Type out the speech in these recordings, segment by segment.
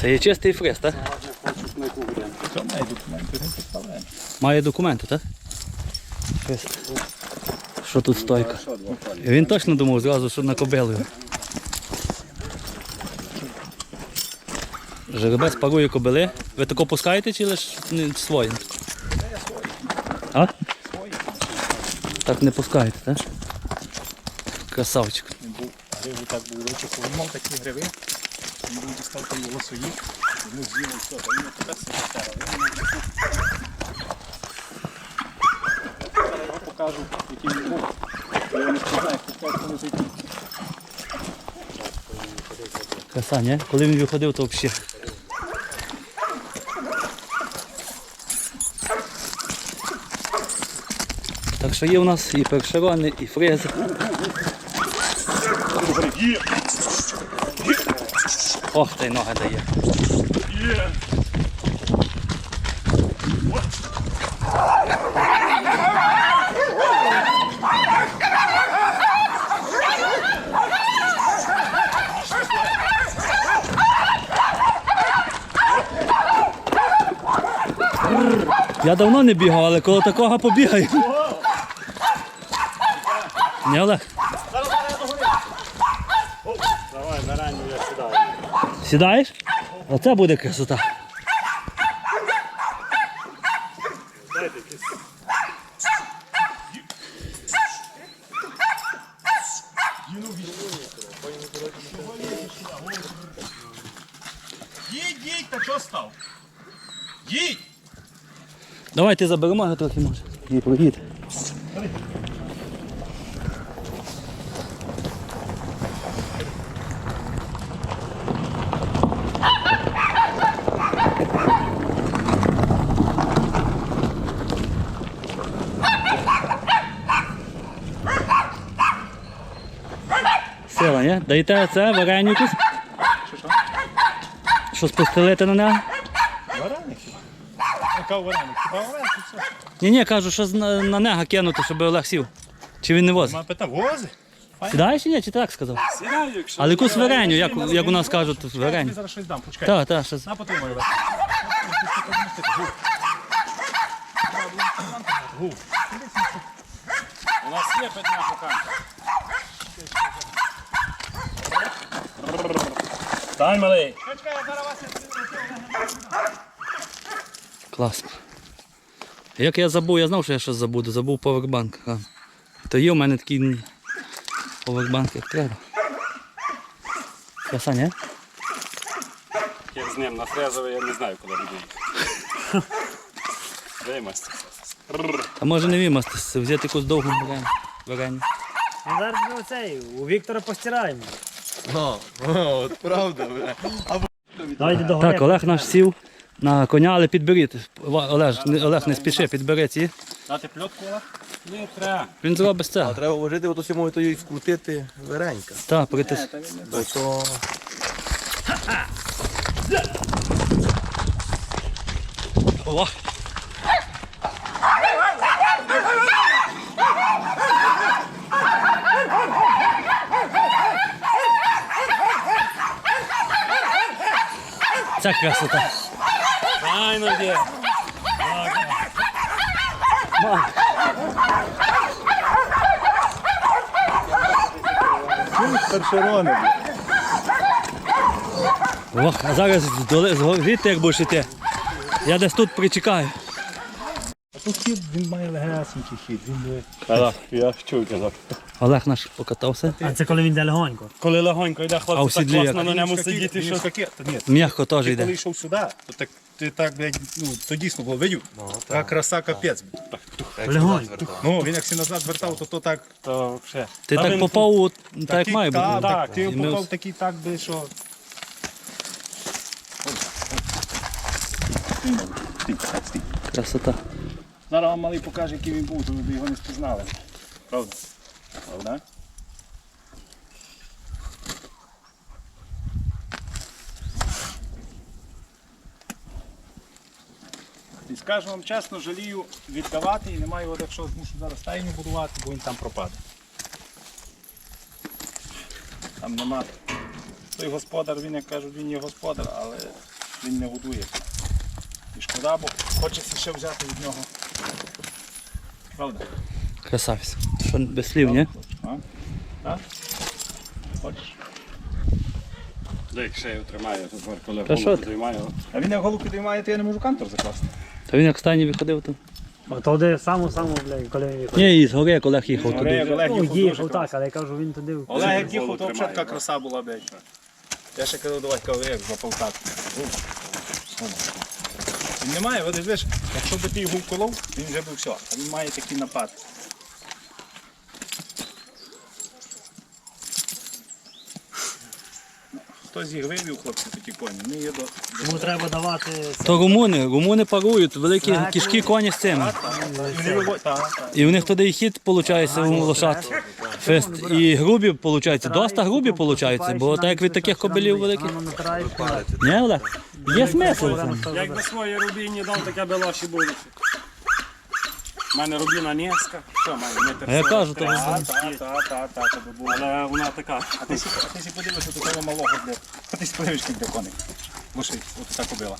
Це є чистий фрез, так? Що має документи? Має документи, так? Фрез. Що тут стойка? Він точно думав зразу, що на кобилу. Жеребець парує кобили. Ви тако пускаєте чи лише свої? А? Так не пускаєте, так? Красавчик. Гриву так був мав такі гриви. Він дістав там його свої. Йому з'їли все. Та він не тепер себе стара. Він не Я покажу, який він був. Я не спізнаю, хто коли зайти. Краса, ні? Коли він виходив, то взагалі. Так що є у нас і першерони, і фрези. Ох, та й нога дає. Я давно не бігав, але коло такого побігаю. Не, Олег? Давай, на ранню я сідаю. Сідаєш? Оце буде красота. Їдь, їдь, та чого став? Їдь! Давайте заберемо його трохи може. І проїд. Даєте це вареню якусь? Що спостелити на нього? Вареник. Яка вареник? Хіба вареник? Ні, ні, кажу, що на, на нега кинути, щоб Олег сів. Чи він не возить? Мама питав, вози? Сідаєш чи ні? Чи так сказав? Сідаю, якщо. Але якусь вареню, як, як у нас кажуть, Я вареню. зараз щось дам, почекай. Так, так, щось. На потримай вас. У нас є питна шуканка. Стань, малий. Клас. Як я забув, я знав, що я щось забуду, забув повербанк. То є у мене такий повербанк, як треба. Краса, ні? Як з ним на фрезовий, я не знаю, куди буду їхати. Дай мастер. А може не вимастися, взяти якусь довгу вареню. Ну, зараз ми оцей, у Віктора постираємо. О, от правда, бля. Давайте до Так, Олег наш сів на коня, але підберіть. Олег, не- Олег не спіши, підбери ці. Дати пльотку, Олег? Не треба. Він зробить А це. треба вважити, от усі можуть її вкрутити варенька. Так, притис. Бо то О! Це красота. Файно йде. першерони. Ох, а зараз звідти як будеш іти. Я десь тут причекаю. А тут хід, він має легесенький хід. Він буде... Так, я чую казав. Олег наш покатався. А це коли він йде легонько. Коли легонько йде А хлопці, так сідлі класно як? на ньому сидіти, що... Ні, М'яко теж Ти коли йде. йшов сюди, то так, ти так, блядь, ну, то дійсно було, видів? Така краса капець. Легонько. Ну, він як всі назад вертав, то то так... То все. Ти так попав, у- так як має бути. Так, так, ти І ми попав ось- такий так, би, що... Красота. Зараз вам малий покаже, який він був, то ви б його не спізнали. Правда? Правда? І скажу вам чесно, жалію віддавати і немає от якщо змушу зараз стайню будувати, бо він там пропаде. Там нема той господар, він, як кажуть, він є господар, але він не годує. І шкода, бо хочеться ще взяти від нього. Правда? Красавець. Що без слів, ні? Хочеш? Як шею тримає, коли Та що голову ти? тримає. А він як голуб підіймає, то я не можу кантор закласти. Та він як стані виходив, то. Ото де саму саму, блядь, коли він виходить. Ні, і з гори як Олег їхав туди. Олег Ну, їхав дуже їхав класно. так, але я кажу, він туди. Олег як їхав, то взагалі така краса була, блядь. Я ще казав, давай каву, як запав. Він не має, от видиш, якщо би ти його вколов, він вже би все. А він має такий напад. Хтось їх вивів, хлопці, такі коні. Не є до. Йому треба давати То румуни, румуни парують, великі кішки коні з цим. Вони так. І у них туди і хід виходить у лошад. Фест. І грубі виходить, доста грубі виходить, бо так як від таких кобилів великих. Ні, Олег? Є смисл. в цьому. Якби свої рубіні дав, таке би лоші були. У мене рубіна низька. Що має метр я кажу, то тридцять. Так, так, так, так, то би було. Але вона така. А ти сі, а ти сі подивишся до того малого, блядь. А ти сі подивишся, як коник. Лошить, от така кобила.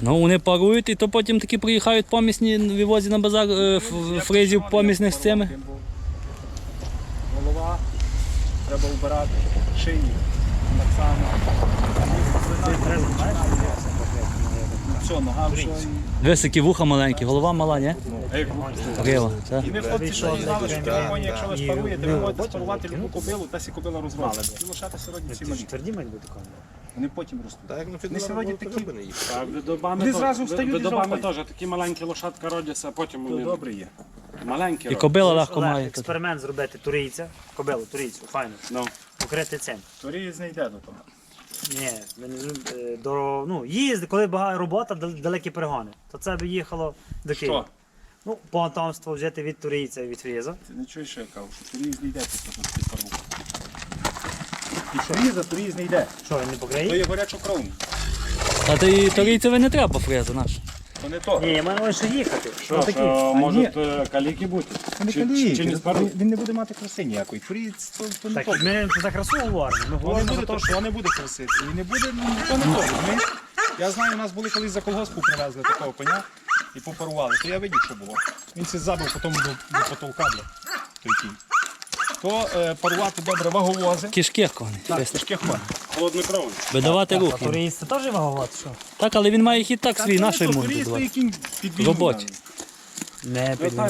Ну, вони парують, і то потім такі приїхають помісні, вивозять на базар е, ф- фризів помісних з цими. Голова, треба вбирати, шиї, так само. Все, нога все. Високі вуха маленькі, голова мала, ні? Грила, так. І ми хлопці що знали, що такі коні, якщо ви спаруєте, ви можете спарувати любу кобилу, та сі кобила розвали. І лошата сьогодні ці малі. Тверді мають бути коні. Вони потім ростуть. Так, ну Не сьогодні такі. Вони зразу встають і видобами теж такі маленькі лошадка родяться, а потім вони добре є. маленькі І кобила легко має. експеримент зробити турійця, кобилу, турійцю, файно, Ну, покрити цим. Торі не йде до того. Ні, ми не е, до, ну, їзди, коли багато робота, дал- далекі перегони, то це би їхало до Києва. Що? Ну, понтомство взяти від турійця і від фріза. Ти не чуєш, що я кажу, що туріз не йде під пару. І фріза туріз не йде. Що, він не То покриє? є горячокровний. А то і не треба фреза наш. То не то. Ні, я маю лише їхати. що, Ну, такі. що А, можуть е, каліки бути? Чи- чи- Чи не спаруть? Він не буде мати краси ніякої. Фріз то, то не Так, то. ми за красу говоримо. Ми То не говоримо за буде те, то, що що не буде краси. І не буде, ну, то не то. розумієш? Я знаю, у нас були колись за колгоспу привезли такого коня і попарували. То я видів, що було. Він це забив потім до, до потолка, бля, той кінь. То е, парувати добре ваговози. Кішки коні. Так, Фест. тяжких коней. Холоднокровні. Видавати а рух їм. теж ваговат, що? Так, але він має хід так свій, Та наш то йому туріст, видавати. який під війну Роботі. Не війну.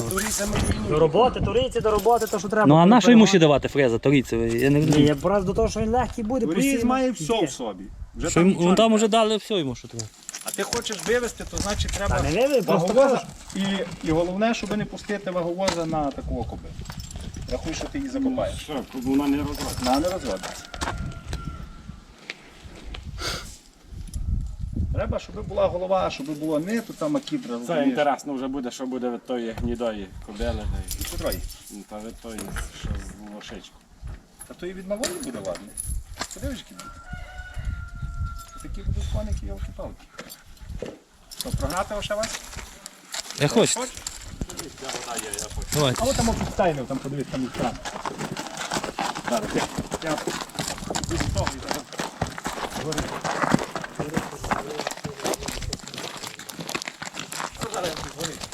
До роботи, турійці до роботи, то що треба. Ну а на що йому ще давати фреза торійцеві? Я не Ні, розумію. я просто до того, що він легкий буде, Туріст постійно має все в собі. Вже Що там йому- нічого там не уже дали все йому, що треба. А ти хочеш вивезти, то значить треба Та не вивези, просто ваговоза. І, і головне, щоб не пустити ваговоза на таку окопи. Рахуй, що ти її закопаєш. Що, вона не розводиться. На не розводиться. Треба, щоб була голова, щоб було не тут там макітра. Це інтересно вже буде, що буде від тої гнідої кобили, та й- ну, та від тої, що з лошичку. Та то і від малої буде ладно. Подивиш, які будуть. Такі будуть коники, ялки-палки. Що, прогнати ще вас? Я хочу. Давайте. А от там опід стайнив, там подивись, там їх там. Зараз, я. Я. Десь того йде. 10-15 알아요, 그거는.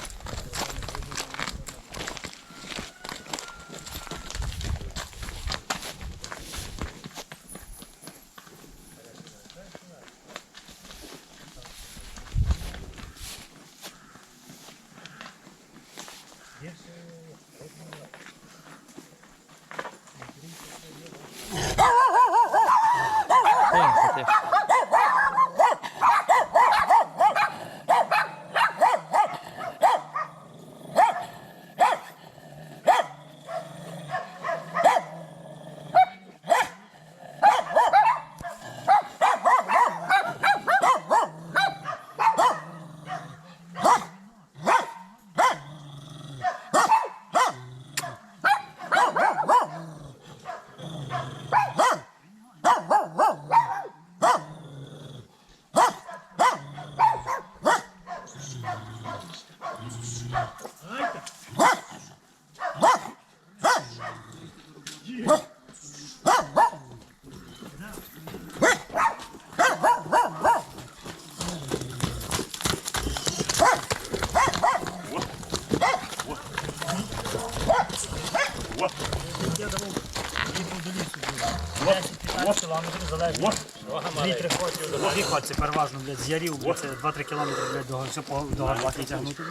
Кілометрів залежно. Дві-три ходці, дві ходці переважно, блядь, з ярів, бо це 2-3 кілометри, блядь, до, все по- до Горбаки тягнути.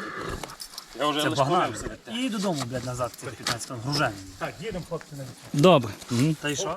Я вже Це погнали. І додому, блядь, назад цих 15 кілометрів. Гружені. Так, їдемо, хлопці, на Добре. Мгм. Та й що?